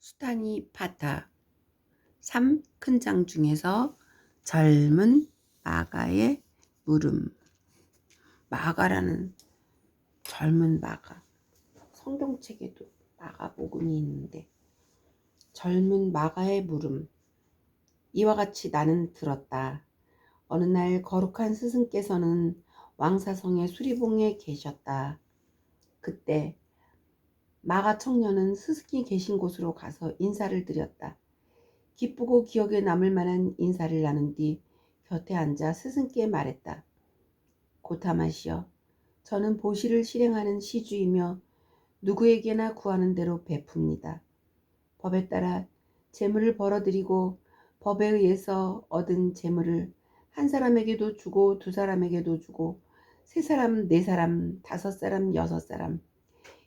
수타니 파타 3 큰 장 중에서 젊은 마가의 물음 마가라는 젊은 마가 성경책에도 마가복음이 있는데 젊은 마가의 물음 이와 같이 나는 들었다. 어느 날 거룩한 스승께서는 왕사성의 수리봉에 계셨다. 그때 마가 청년은 스승이 계신 곳으로 가서 인사를 드렸다. 기쁘고 기억에 남을 만한 인사를 나눈 뒤 곁에 앉아 스승께 말했다. 고타마시여, 저는 보시를 실행하는 시주이며 누구에게나 구하는 대로 베풉니다. 법에 따라 재물을 벌어들이고 법에 의해서 얻은 재물을 한 사람에게도 주고 두 사람에게도 주고 세 사람, 네 사람, 다섯 사람, 여섯 사람,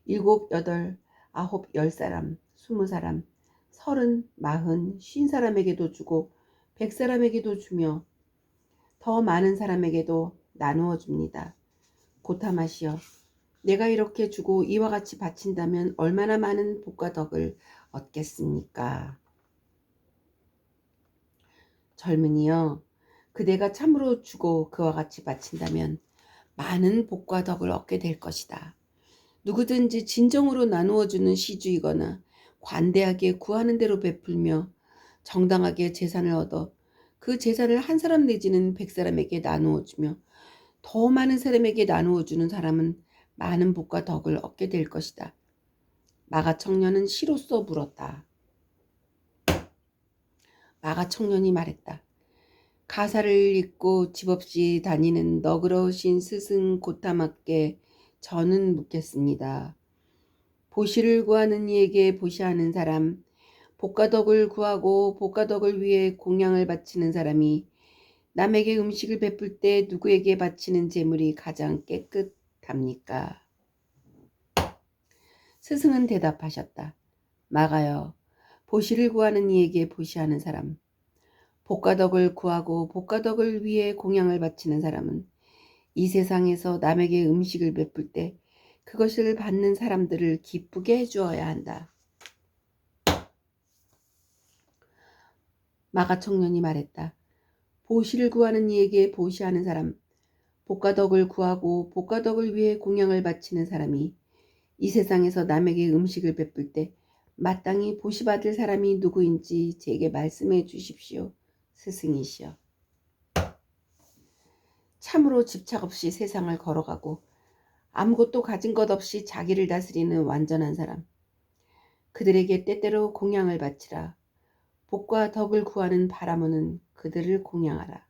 일곱, 여덟, 아홉, 열 사람, 스무 사람, 서른, 마흔, 쉰 사람에게도 주고 백 사람에게도 주며 더 많은 사람에게도 나누어 줍니다. 고타마시여, 내가 이렇게 주고 이와 같이 바친다면 얼마나 많은 복과 덕을 얻겠습니까? 젊은이여, 그대가 참으로 주고 그와 같이 바친다면 많은 복과 덕을 얻게 될 것이다. 누구든지 진정으로 나누어 주는 시주이거나 관대하게 구하는 대로 베풀며 정당하게 재산을 얻어 그 재산을 한 사람 내지는 백 사람에게 나누어 주며 더 많은 사람에게 나누어 주는 사람은 많은 복과 덕을 얻게 될 것이다. 마가 청년은 시로써 물었다. 마가 청년이 말했다. 가사를 읽고 집 없이 다니는 너그러우신 스승 고타맞게 저는 묻겠습니다. 보시를 구하는 이에게 보시하는 사람, 복가덕을 구하고 복가덕을 위해 공양을 바치는 사람이 남에게 음식을 베풀 때 누구에게 바치는 재물이 가장 깨끗합니까? 스승은 대답하셨다. 마가여, 보시를 구하는 이에게 보시하는 사람, 복가덕을 구하고 복가덕을 위해 공양을 바치는 사람은 이 세상에서 남에게 음식을 베풀 때 그것을 받는 사람들을 기쁘게 해주어야 한다. 마가 청년이 말했다. 보시를 구하는 이에게 보시하는 사람, 복가덕을 구하고 복가덕을 위해 공양을 바치는 사람이 이 세상에서 남에게 음식을 베풀 때 마땅히 보시받을 사람이 누구인지 제게 말씀해 주십시오. 스승이시여. 참으로 집착 없이 세상을 걸어가고 아무것도 가진 것 없이 자기를 다스리는 완전한 사람. 그들에게 때때로 공양을 바치라. 복과 덕을 구하는 바라무는 그들을 공양하라.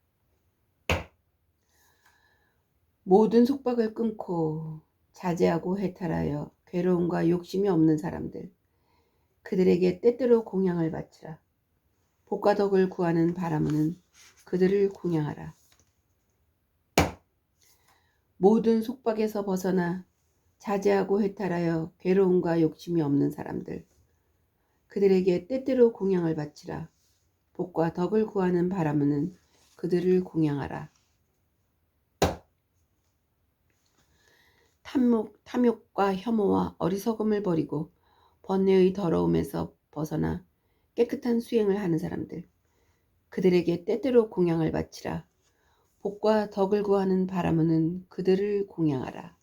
모든 속박을 끊고 자제하고 해탈하여 괴로움과 욕심이 없는 사람들. 그들에게 때때로 공양을 바치라. 복과 덕을 구하는 바라무는 그들을 공양하라. 모든 속박에서 벗어나 자제하고 해탈하여 괴로움과 욕심이 없는 사람들. 그들에게 때때로 공양을 바치라. 복과 덕을 구하는 바라무는 그들을 공양하라. 탐욕, 탐욕과 혐오와 어리석음을 버리고 번뇌의 더러움에서 벗어나 깨끗한 수행을 하는 사람들. 그들에게 때때로 공양을 바치라. 복과 덕을 구하는 바라무는 그들을 공양하라.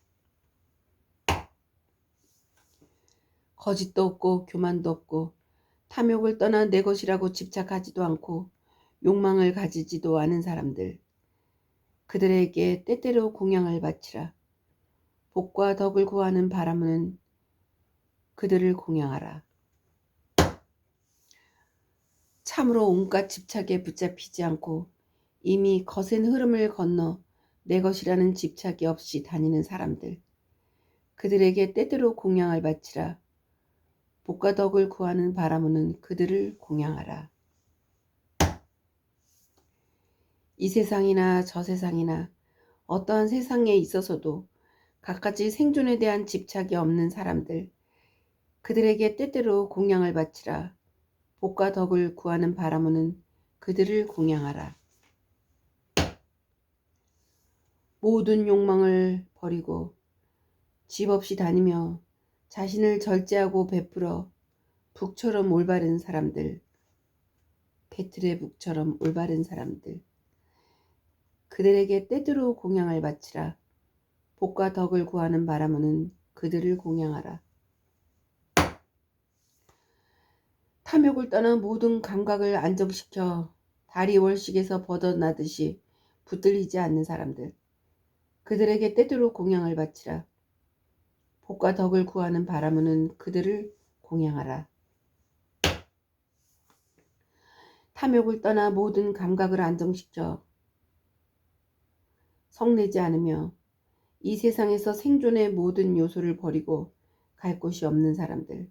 거짓도 없고 교만도 없고 탐욕을 떠나 내 것이라고 집착하지도 않고 욕망을 가지지도 않은 사람들. 그들에게 때때로 공양을 바치라. 복과 덕을 구하는 바라무는 그들을 공양하라. 참으로 온갖 집착에 붙잡히지 않고 이미 거센 흐름을 건너 내 것이라는 집착이 없이 다니는 사람들. 그들에게 때때로 공양을 바치라. 복과 덕을 구하는 바라무는 그들을 공양하라. 이 세상이나 저 세상이나 어떠한 세상에 있어서도 갖가지 생존에 대한 집착이 없는 사람들. 그들에게 때때로 공양을 바치라. 복과 덕을 구하는 바라무는 그들을 공양하라. 모든 욕망을 버리고 집 없이 다니며 자신을 절제하고 베풀어 북처럼 올바른 사람들, 베틀의 북처럼 올바른 사람들, 그들에게 때대로 공양을 바치라. 복과 덕을 구하는 바라모는 그들을 공양하라. 탐욕을 떠나 모든 감각을 안정시켜 다리 월식에서 벗어나듯이 붙들리지 않는 사람들, 그들에게 때대로 공양을 바치라. 복과 덕을 구하는 바라모는 그들을 공양하라. 탐욕을 떠나 모든 감각을 안정시켜 성내지 않으며 이 세상에서 생존의 모든 요소를 버리고 갈 곳이 없는 사람들,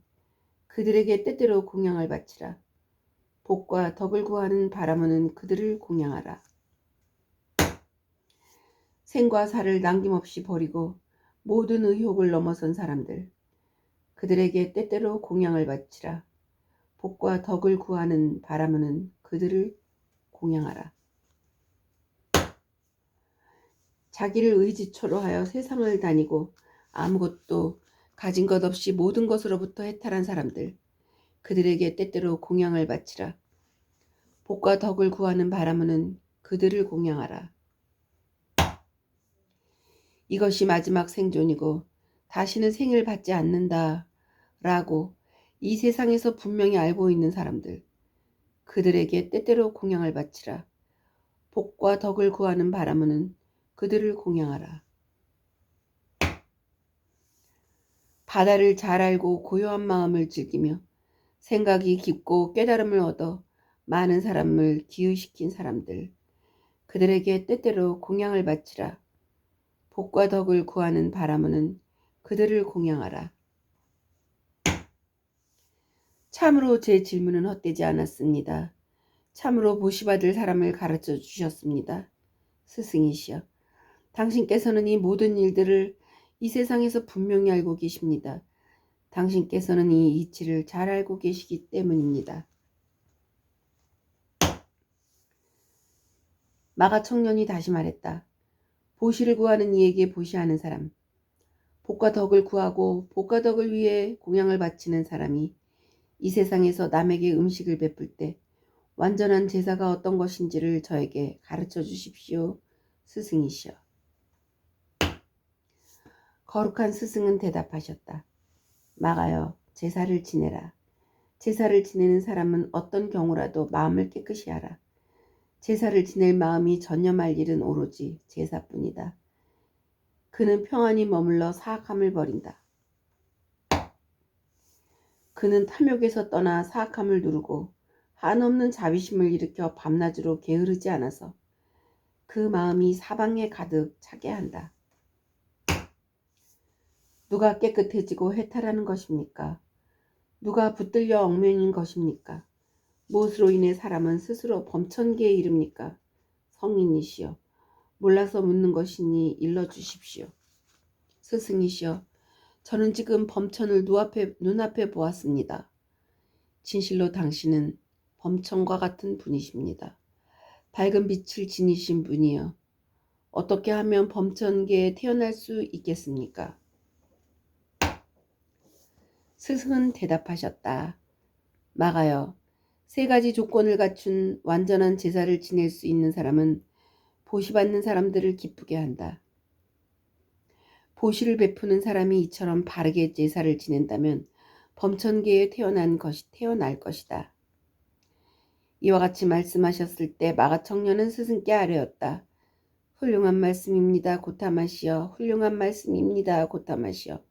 그들에게 때때로 공양을 바치라. 복과 덕을 구하는 바라모는 그들을 공양하라. 생과 사를 남김없이 버리고 모든 의욕을 넘어선 사람들, 그들에게 때때로 공양을 바치라. 복과 덕을 구하는 바라모는 그들을 공양하라. 자기를 의지초로 하여 세상을 다니고 아무것도 가진 것 없이 모든 것으로부터 해탈한 사람들, 그들에게 때때로 공양을 바치라. 복과 덕을 구하는 바라모는 그들을 공양하라. 이것이 마지막 생존이고 다시는 생을 받지 않는다. 라고 이 세상에서 분명히 알고 있는 사람들, 그들에게 때때로 공양을 바치라. 복과 덕을 구하는 바라모는 그들을 공양하라. 바다를 잘 알고 고요한 마음을 즐기며 생각이 깊고 깨달음을 얻어 많은 사람을 기유시킨 사람들, 그들에게 때때로 공양을 바치라. 복과 덕을 구하는 바라모는 그들을 공양하라. 참으로 제 질문은 헛되지 않았습니다. 참으로 보시받을 사람을 가르쳐 주셨습니다. 스승이시여, 당신께서는 이 모든 일들을 이 세상에서 분명히 알고 계십니다. 당신께서는 이 이치를 잘 알고 계시기 때문입니다. 마가 청년이 다시 말했다. 보시를 구하는 이에게 보시하는 사람, 복과 덕을 구하고 복과 덕을 위해 공양을 바치는 사람이 이 세상에서 남에게 음식을 베풀 때 완전한 제사가 어떤 것인지를 저에게 가르쳐 주십시오. 스승이시여. 거룩한 스승은 대답하셨다. 막아요. 제사를 지내라. 제사를 지내는 사람은 어떤 경우라도 마음을 깨끗이 하라. 제사를 지낼 마음이 전념할 일은 오로지 제사뿐이다. 그는 평안히 머물러 사악함을 버린다. 그는 탐욕에서 떠나 사악함을 누르고 한없는 자비심을 일으켜 밤낮으로 게으르지 않아서 그 마음이 사방에 가득 차게 한다. 누가 깨끗해지고 해탈하는 것입니까? 누가 붙들려 얽매인 것입니까? 무엇으로 인해 사람은 스스로 범천기에 이릅니까? 성인이시여, 몰라서 묻는 것이니 일러주십시오. 스승이시여, 저는 지금 범천을 눈앞에, 눈앞에 보았습니다. 진실로 당신은 범천과 같은 분이십니다. 밝은 빛을 지니신 분이여, 어떻게 하면 범천계에 태어날 수 있겠습니까? 스승은 대답하셨다. 막아요. 세 가지 조건을 갖춘 완전한 제사를 지낼 수 있는 사람은 보시받는 사람들을 기쁘게 한다. 보시를 베푸는 사람이 이처럼 바르게 제사를 지낸다면 범천계에 태어난 것이 태어날 것이다. 이와 같이 말씀하셨을 때 마가 청년은 스승께 아뢰었다. 훌륭한 말씀입니다. 고타마시여. 훌륭한 말씀입니다. 고타마시여.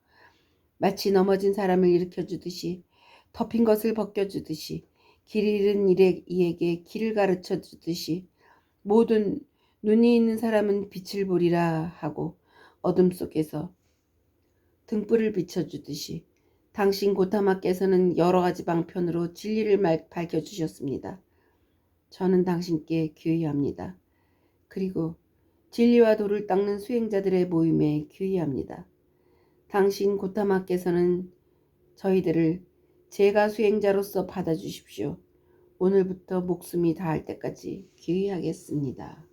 마치 넘어진 사람을 일으켜 주듯이 덮인 것을 벗겨 주듯이 길 잃은 이에게 길을 가르쳐 주듯이 모든 눈이 있는 사람은 빛을 보리라 하고 어둠 속에서 등불을 비춰주듯이 당신 고타마께서는 여러 가지 방편으로 진리를 밝혀주셨습니다. 저는 당신께 귀의합니다. 그리고 진리와 도를 닦는 수행자들의 모임에 귀의합니다. 당신 고타마께서는 저희들을 제가 수행자로서 받아주십시오. 오늘부터 목숨이 닿을 때까지 귀의하겠습니다.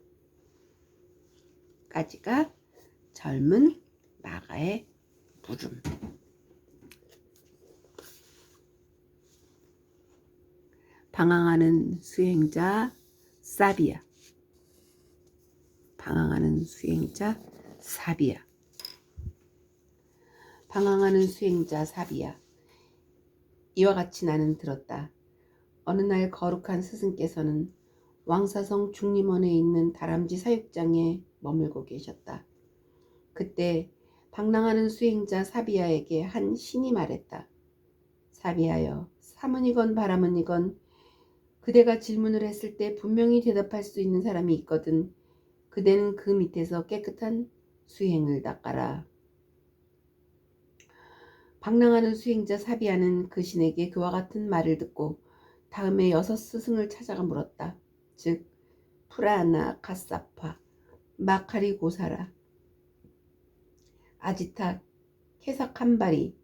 까지가 젊은 마가의 물음. 방황하는 수행자 사비야. 방황하는 수행자 사비야. 방황하는 수행자 사비야. 이와 같이 나는 들었다. 어느 날 거룩한 스승께서는 왕사성 중림원에 있는 다람쥐 사육장에 머물고 계셨다. 그때 방랑하는 수행자 사비야에게 한 신이 말했다. 사비하여 사문이건 바라문이건 그대가 질문을 했을 때 분명히 대답할 수 있는 사람이 있거든. 그대는 그 밑에서 깨끗한 수행을 닦아라. 방랑하는 수행자 사비아는 그 신에게 그와 같은 말을 듣고 다음에 여섯 스승을 찾아가 물었다. 즉 프라나 카사파, 마카리 고사라, 아지타 케사 칸바리,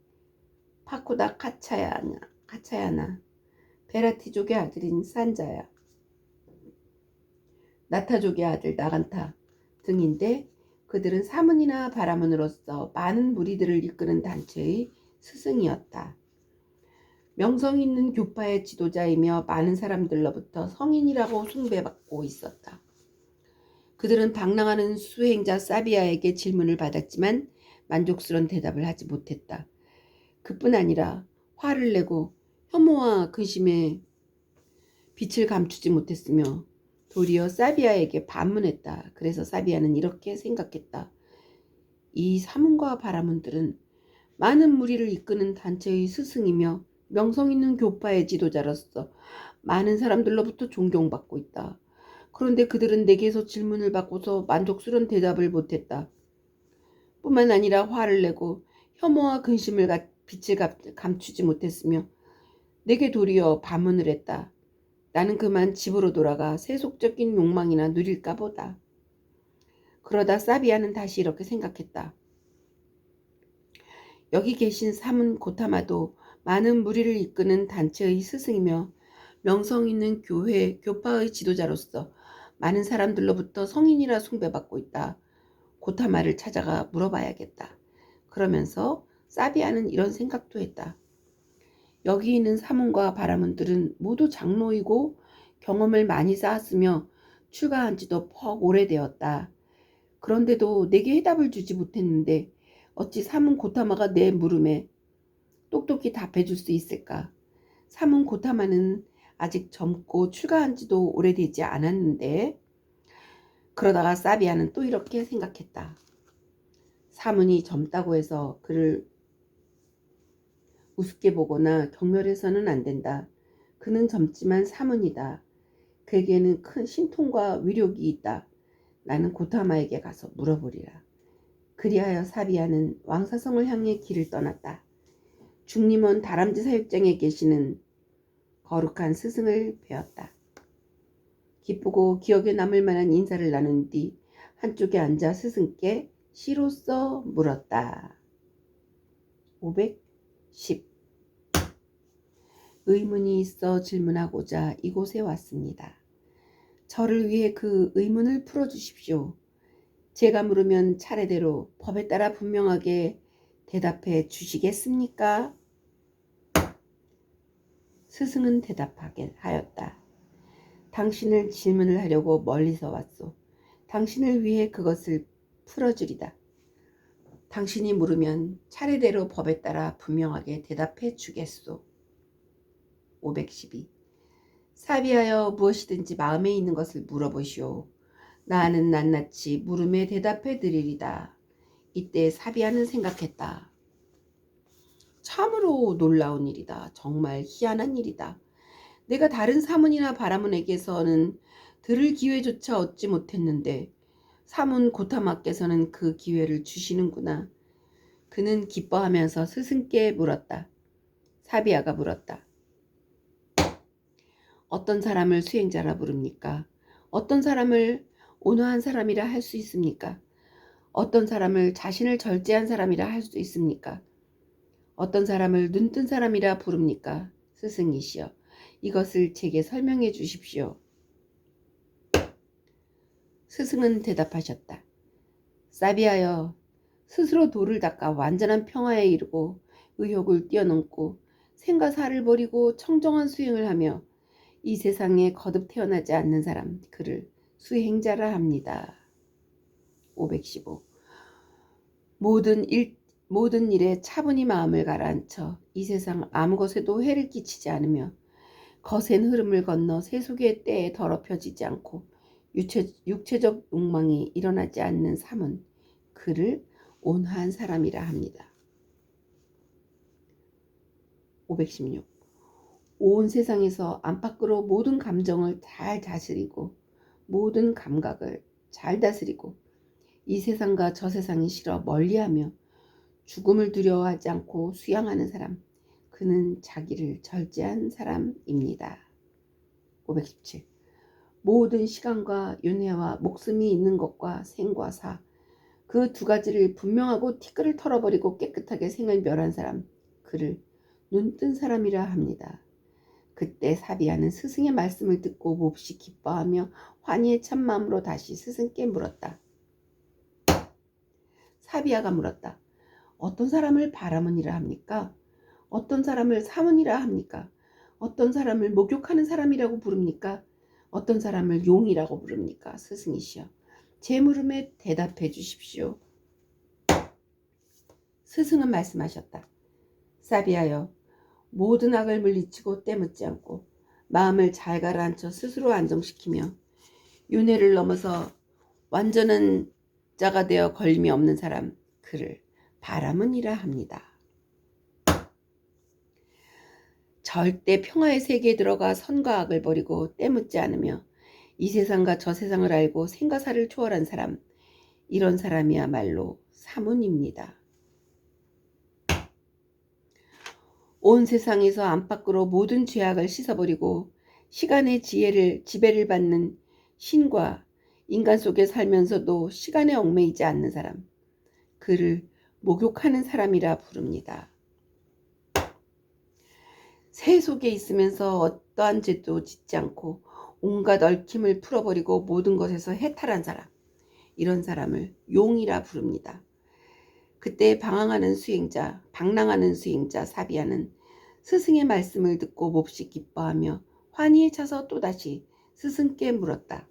파쿠다 카차야나, 카차야나, 베라티족의 아들인 산자야, 나타족의 아들 나간타 등인데 그들은 사문이나 바라문으로서 많은 무리들을 이끄는 단체의 스승이었다. 명성 있는 교파의 지도자이며 많은 사람들로부터 성인이라고 숭배받고 있었다. 그들은 방랑하는 수행자 사비아에게 질문을 받았지만 만족스러운 대답을 하지 못했다. 그뿐 아니라 화를 내고 혐오와 근심에 빛을 감추지 못했으며 도리어 사비아에게 반문했다. 그래서 사비아는 이렇게 생각했다. 이 사문과 바라문들은 많은 무리를 이끄는 단체의 스승이며 명성 있는 교파의 지도자로서 많은 사람들로부터 존경받고 있다. 그런데 그들은 내게서 질문을 받고서 만족스러운 대답을 못했다. 뿐만 아니라 화를 내고 혐오와 근심을 가, 빛을 감추지 못했으며 내게 도리어 반문을 했다. 나는 그만 집으로 돌아가 세속적인 욕망이나 누릴까 보다. 그러다 사비아는 다시 이렇게 생각했다. 여기 계신 사문 고타마도 많은 무리를 이끄는 단체의 스승이며 명성 있는 교회, 교파의 지도자로서 많은 사람들로부터 성인이라 숭배받고 있다. 고타마를 찾아가 물어봐야겠다. 그러면서 사비아는 이런 생각도 했다. 여기 있는 사문과 바라문들은 모두 장로이고 경험을 많이 쌓았으며 출가한 지도 퍽 오래되었다. 그런데도 내게 해답을 주지 못했는데 어찌 사문 고타마가 내 물음에 똑똑히 답해줄 수 있을까? 사문 고타마는 아직 젊고 출가한 지도 오래되지 않았는데 그러다가 사비아는 또 이렇게 생각했다. 사문이 젊다고 해서 그를 우습게 보거나 경멸해서는 안 된다. 그는 젊지만 사문이다. 그에게는 큰 신통과 위력이 있다. 나는 고타마에게 가서 물어보리라. 그리하여 사비아는 왕사성을 향해 길을 떠났다. 중림원 다람쥐 사육장에 계시는 거룩한 스승을 배웠다. 기쁘고 기억에 남을 만한 인사를 나눈 뒤 한쪽에 앉아 스승께 시로써 물었다. 510 의문이 있어 질문하고자 이곳에 왔습니다. 저를 위해 그 의문을 풀어주십시오. 제가 물으면 차례대로 법에 따라 분명하게 대답해 주시겠습니까? 스승은 대답하게 하였다. 당신을 질문을 하려고 멀리서 왔소. 당신을 위해 그것을 풀어주리다. 당신이 물으면 차례대로 법에 따라 분명하게 대답해 주겠소. 512. 사비하여 무엇이든지 마음에 있는 것을 물어보시오. 나는 낱낱이 물음에 대답해 드리리다. 이때 사비아는 생각했다. 참으로 놀라운 일이다. 정말 희한한 일이다. 내가 다른 사문이나 바라문에게서는 들을 기회조차 얻지 못했는데 사문 고타마께서는 그 기회를 주시는구나. 그는 기뻐하면서 스승께 물었다. 사비아가 물었다. 어떤 사람을 수행자라 부릅니까? 어떤 사람을 온화한 사람이라 할 수 있습니까? 어떤 사람을 자신을 절제한 사람이라 할 수 있습니까? 어떤 사람을 눈뜬 사람이라 부릅니까? 스승이시여, 이것을 제게 설명해 주십시오. 스승은 대답하셨다. 사비하여 스스로 돌을 닦아 완전한 평화에 이르고 의욕을 뛰어넘고 생과 사를 버리고 청정한 수행을 하며 이 세상에 거듭 태어나지 않는 사람 그를 수행자라 합니다. 515 모든 일 모든 일에 차분히 마음을 가라앉혀 이 세상 아무 것에도 해를 끼치지 않으며 거센 흐름을 건너 세속의 때에 더럽혀지지 않고 유체, 육체적 욕망이 일어나지 않는 삶은 그를 온화한 사람이라 합니다. 516. 온 세상에서 안팎으로 모든 감정을 잘 다스리고 모든 감각을 잘 다스리고 이 세상과 저 세상이 싫어 멀리하며 죽음을 두려워하지 않고 수양하는 사람 그는 자기를 절제한 사람입니다. 517. 모든 시간과 윤회와 목숨이 있는 것과 생과 사, 그 두 가지를 분명하고 티끌을 털어버리고 깨끗하게 생을 멸한 사람, 그를 눈뜬 사람이라 합니다. 그때 사비아는 스승의 말씀을 듣고 몹시 기뻐하며 환희의 참마음으로 다시 스승께 물었다. 사비아가 물었다. 어떤 사람을 바라문이라 합니까? 어떤 사람을 사문이라 합니까? 어떤 사람을 목욕하는 사람이라고 부릅니까? 어떤 사람을 용이라고 부릅니까? 스승이시여. 제 물음에 대답해 주십시오. 스승은 말씀하셨다. 사비하여 모든 악을 물리치고 때묻지 않고 마음을 잘 가라앉혀 스스로 안정시키며 윤회를 넘어서 완전한 자가 되어 걸림이 없는 사람 그를 바람은이라 합니다. 절대 평화의 세계에 들어가 선과 악을 버리고 때묻지 않으며 이 세상과 저 세상을 알고 생과사를 초월한 사람 이런 사람이야말로 사문입니다. 온 세상에서 안팎으로 모든 죄악을 씻어버리고 시간의 지혜를 지배를 받는 신과 인간 속에 살면서도 시간에 얽매이지 않는 사람 그를 목욕하는 사람이라 부릅니다. 새 속에 있으면서 어떠한 죄도 짓지 않고 온갖 얽힘을 풀어버리고 모든 것에서 해탈한 사람 이런 사람을 용이라 부릅니다. 그때 방황하는 수행자, 방랑하는 수행자 사비아는 스승의 말씀을 듣고 몹시 기뻐하며 환희에 차서 또다시 스승께 물었다.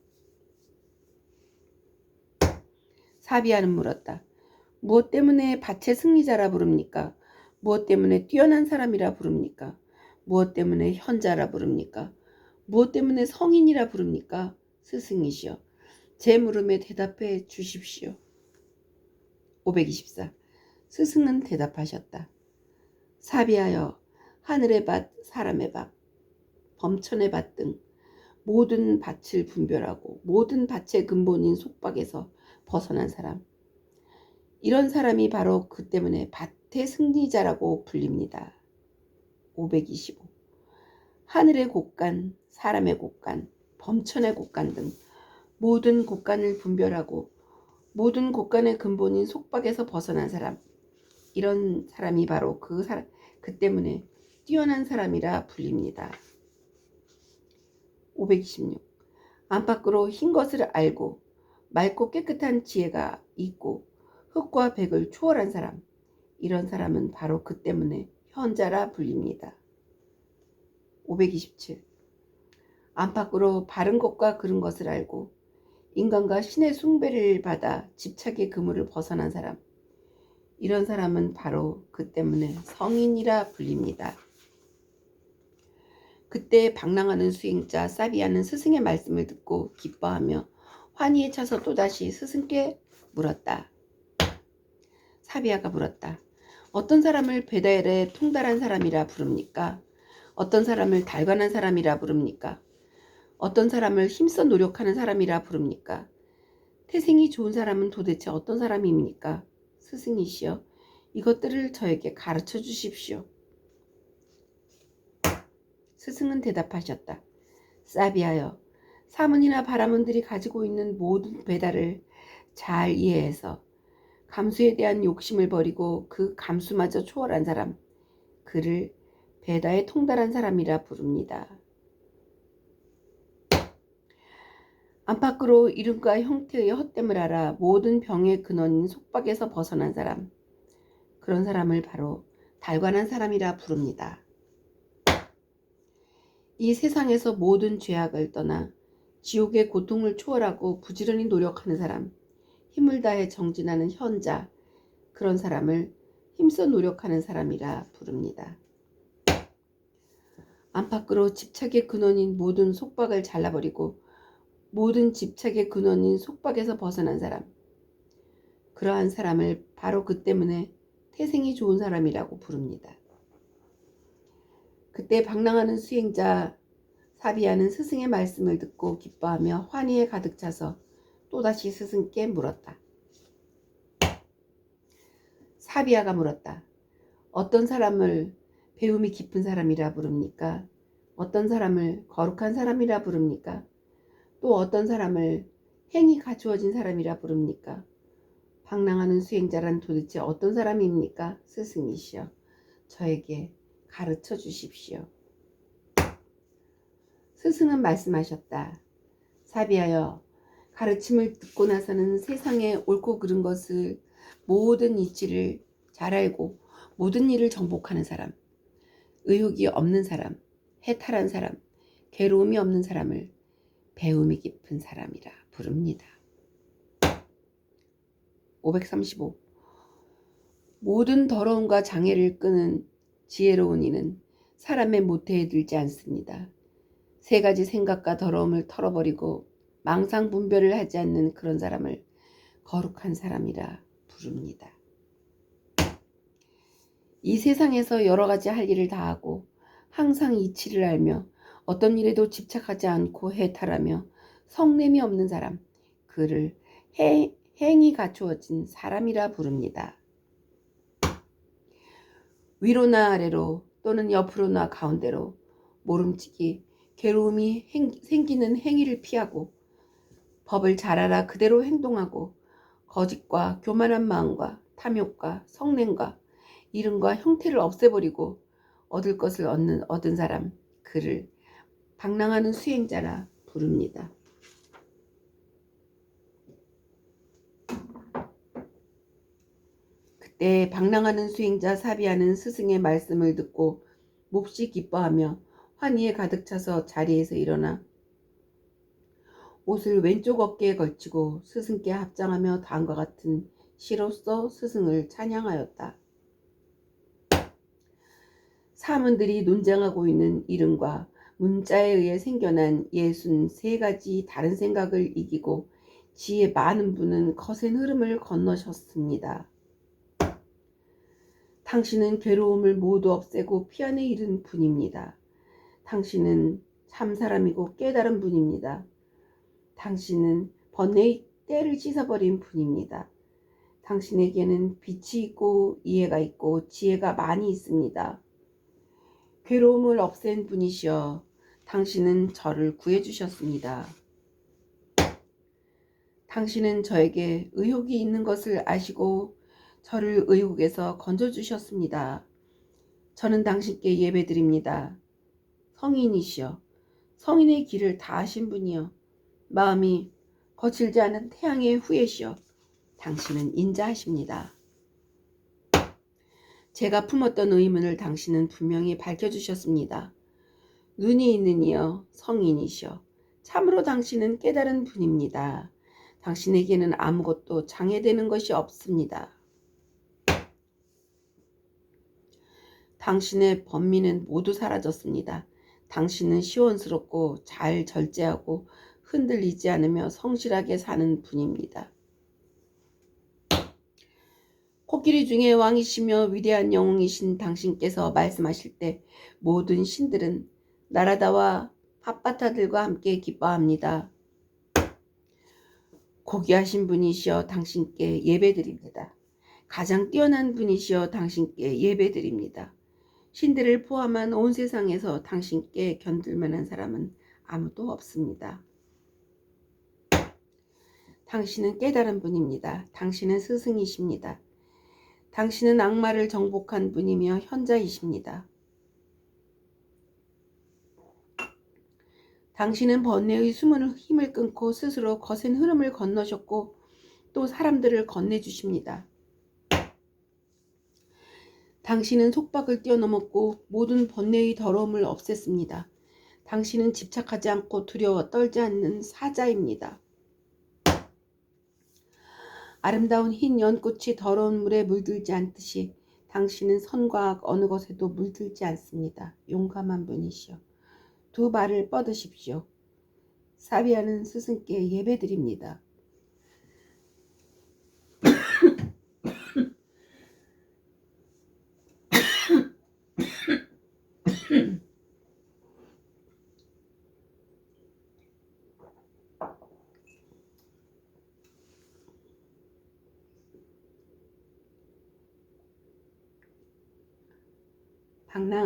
사비아는 물었다. 무엇 때문에 밭의 승리자라 부릅니까? 무엇 때문에 뛰어난 사람이라 부릅니까? 무엇 때문에 현자라 부릅니까? 무엇 때문에 성인이라 부릅니까? 스승이시여. 제 물음에 대답해 주십시오. 524. 스승은 대답하셨다. 사비하여 하늘의 밭, 사람의 밭, 범천의 밭 등 모든 밭을 분별하고 모든 밭의 근본인 속박에서 벗어난 사람. 이런 사람이 바로 그 때문에 밭의 승리자라고 불립니다. 525. 하늘의 곳간, 사람의 곳간, 범천의 곳간 등 모든 곳간을 분별하고 모든 곳간의 근본인 속박에서 벗어난 사람. 이런 사람이 바로 그 사람, 그 때문에 뛰어난 사람이라 불립니다. 526. 안팎으로 흰 것을 알고 맑고 깨끗한 지혜가 있고 흙과 백을 초월한 사람. 이런 사람은 바로 그 때문에 현자라 불립니다. 527. 안팎으로 바른 것과 그른 것을 알고 인간과 신의 숭배를 받아 집착의 그물을 벗어난 사람. 이런 사람은 바로 그 때문에 성인이라 불립니다. 그때 방랑하는 수행자 사비아는 스승의 말씀을 듣고 기뻐하며 환희에 차서 또다시 스승께 물었다. 사비아가 물었다. 어떤 사람을 베델에 통달한 사람이라 부릅니까? 어떤 사람을 달관한 사람이라 부릅니까? 어떤 사람을 힘써 노력하는 사람이라 부릅니까? 태생이 좋은 사람은 도대체 어떤 사람입니까? 스승이시여, 이것들을 저에게 가르쳐 주십시오. 스승은 대답하셨다. 사비하여, 사문이나 바라문들이 가지고 있는 모든 배달을 잘 이해해서 감수에 대한 욕심을 버리고 그 감수마저 초월한 사람, 그를 배다에 통달한 사람이라 부릅니다. 안팎으로 이름과 형태의 헛됨을 알아 모든 병의 근원인 속박에서 벗어난 사람, 그런 사람을 바로 달관한 사람이라 부릅니다. 이 세상에서 모든 죄악을 떠나 지옥의 고통을 초월하고 부지런히 노력하는 사람, 힘을 다해 정진하는 현자, 그런 사람을 힘써 노력하는 사람이라 부릅니다. 안팎으로 집착의 근원인 모든 속박을 잘라버리고 모든 집착의 근원인 속박에서 벗어난 사람. 그러한 사람을 바로 그 때문에 태생이 좋은 사람이라고 부릅니다. 그때 방랑하는 수행자 사비아는 스승의 말씀을 듣고 기뻐하며 환희에 가득 차서 또다시 스승께 물었다. 사비아가 물었다. 어떤 사람을 배움이 깊은 사람이라 부릅니까? 어떤 사람을 거룩한 사람이라 부릅니까? 또 어떤 사람을 행이 갖추어진 사람이라 부릅니까? 방랑하는 수행자란 도대체 어떤 사람입니까? 스승이시여. 저에게 가르쳐 주십시오. 스승은 말씀하셨다. 사비하여 가르침을 듣고 나서는 세상에 옳고 그른 것을 모든 이치를 잘 알고 모든 일을 정복하는 사람, 의욕이 없는 사람, 해탈한 사람, 괴로움이 없는 사람을 배움이 깊은 사람이라 부릅니다. 535. 모든 더러움과 장애를 끄는 지혜로운 이는 사람의 모태에 들지 않습니다. 세 가지 생각과 더러움을 털어버리고 망상 분별을 하지 않는 그런 사람을 거룩한 사람이라 부릅니다. 이 세상에서 여러 가지 할 일을 다하고 항상 이치를 알며 어떤 일에도 집착하지 않고 해탈하며 성냄이 없는 사람, 그를 해, 행이 갖추어진 사람이라 부릅니다. 위로나 아래로 또는 옆으로나 가운데로 모름지기 괴로움이 행, 생기는 행위를 피하고 법을 잘 알아 그대로 행동하고 거짓과 교만한 마음과 탐욕과 성냄과 이름과 형태를 없애버리고 얻을 것을 얻는 얻은 사람 그를 방랑하는 수행자라 부릅니다. 그때 방랑하는 수행자 사비하는 스승의 말씀을 듣고 몹시 기뻐하며 환희에 가득 차서 자리에서 일어나 옷을 왼쪽 어깨에 걸치고 스승께 합장하며 다음과 같은 시로써 스승을 찬양하였다. 사문들이 논쟁하고 있는 이름과 문자에 의해 생겨난 예순 세 가지 다른 생각을 이기고 지혜 많은 분은 거센 흐름을 건너셨습니다. 당신은 괴로움을 모두 없애고 피안에 이른 분입니다. 당신은 참 사람이고 깨달은 분입니다. 당신은 번뇌의 때를 씻어버린 분입니다. 당신에게는 빛이 있고 이해가 있고 지혜가 많이 있습니다. 괴로움을 없앤 분이시여 당신은 저를 구해주셨습니다. 당신은 저에게 의혹이 있는 것을 아시고 저를 의혹에서 건져주셨습니다. 저는 당신께 예배드립니다. 성인이시여, 성인의 길을 다 하신 분이여, 마음이 거칠지 않은 태양의 후예시여, 당신은 인자하십니다. 제가 품었던 의문을 당신은 분명히 밝혀주셨습니다. 눈이 있는 이여 성인이시여 참으로 당신은 깨달은 분입니다. 당신에게는 아무것도 장애되는 것이 없습니다. 당신의 번민은 모두 사라졌습니다. 당신은 시원스럽고 잘 절제하고 흔들리지 않으며 성실하게 사는 분입니다. 코끼리 중에 왕이시며 위대한 영웅이신 당신께서 말씀하실 때 모든 신들은 나라다와 핫바타들과 함께 기뻐합니다. 고귀하신 분이시여 당신께 예배드립니다. 가장 뛰어난 분이시여 당신께 예배드립니다. 신들을 포함한 온 세상에서 당신께 견딜만한 사람은 아무도 없습니다. 당신은 깨달은 분입니다. 당신은 스승이십니다. 당신은 악마를 정복한 분이며 현자이십니다. 당신은 번뇌의 숨은 힘을 끊고 스스로 거센 흐름을 건너셨고 또 사람들을 건네주십니다. 당신은 속박을 뛰어넘었고 모든 번뇌의 더러움을 없앴습니다. 당신은 집착하지 않고 두려워 떨지 않는 사자입니다. 아름다운 흰 연꽃이 더러운 물에 물들지 않듯이 당신은 선과 악 어느 것에도 물들지 않습니다. 용감한 분이시여. 두 발을 뻗으십시오. 사비아는 스승께 예배드립니다.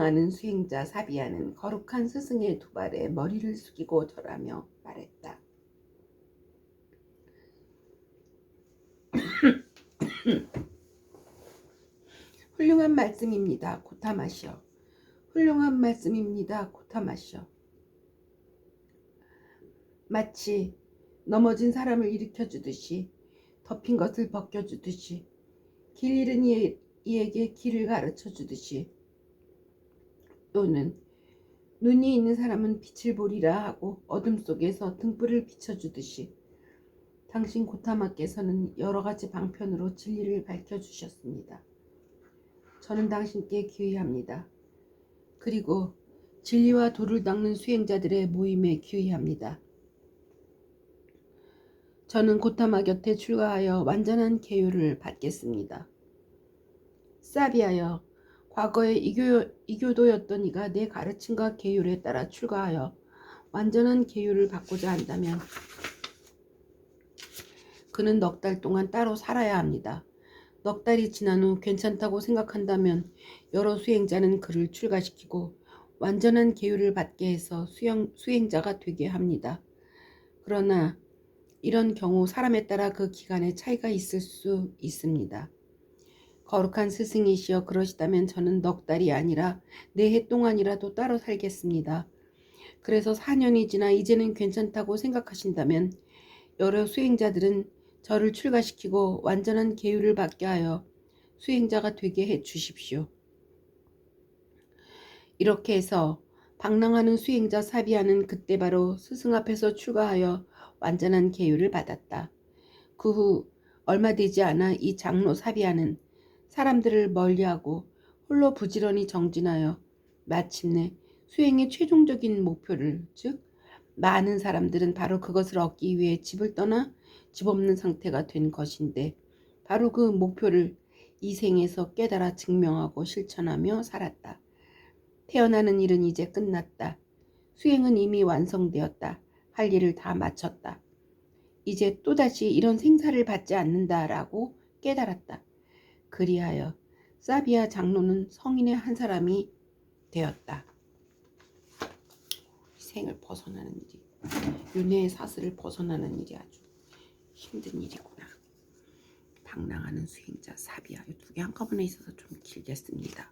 방랑하는 수행자 사비아는 거룩한 스승의 두 발에 머리를 숙이고 절하며 말했다. 훌륭한 말씀입니다. 고타마시여. 훌륭한 말씀입니다. 고타마시여. 마치 넘어진 사람을 일으켜 주듯이 덮인 것을 벗겨 주듯이 길 잃은 이에, 이에게 길을 가르쳐 주듯이 또는 눈이 있는 사람은 빛을 보리라 하고 어둠 속에서 등불을 비춰주듯이 당신 고타마께서는 여러 가지 방편으로 진리를 밝혀주셨습니다. 저는 당신께 기의합니다. 그리고 진리와 도를 닦는 수행자들의 모임에 기의합니다. 저는 고타마 곁에 출가하여 완전한 계율을 받겠습니다. 사비하여 과거에 이교, 이교도였던 이가 내 가르침과 계율에 따라 출가하여 완전한 계율을 받고자 한다면 그는 넉 달 동안 따로 살아야 합니다. 넉 달이 지난 후 괜찮다고 생각한다면 여러 수행자는 그를 출가시키고 완전한 계율을 받게 해서 수영, 수행자가 되게 합니다. 그러나 이런 경우 사람에 따라 그 기간에 차이가 있을 수 있습니다. 거룩한 스승이시여 그러시다면 저는 넉 달이 아니라 네 해 동안이라도 따로 살겠습니다. 그래서 4년이 지나 이제는 괜찮다고 생각하신다면 여러 수행자들은 저를 출가시키고 완전한 계율을 받게 하여 수행자가 되게 해 주십시오. 이렇게 해서 방랑하는 수행자 사비아는 그때 바로 스승 앞에서 출가하여 완전한 계율을 받았다. 그 후 얼마 되지 않아 이 장로 사비아는 사람들을 멀리하고 홀로 부지런히 정진하여 마침내 수행의 최종적인 목표를 즉 많은 사람들은 바로 그것을 얻기 위해 집을 떠나 집 없는 상태가 된 것인데 바로 그 목표를 이 생에서 깨달아 증명하고 실천하며 살았다. 태어나는 일은 이제 끝났다. 수행은 이미 완성되었다. 할 일을 다 마쳤다. 이제 또다시 이런 생사를 받지 않는다라고 깨달았다. 그리하여 사비아 장로는 성인의 한 사람이 되었다. 생을 벗어나는 일이 윤회의 사슬을 벗어나는 일이 아주 힘든 일이구나. 방랑하는 수행자 사비아 이 두 개 한꺼번에 있어서 좀 길겠습니다.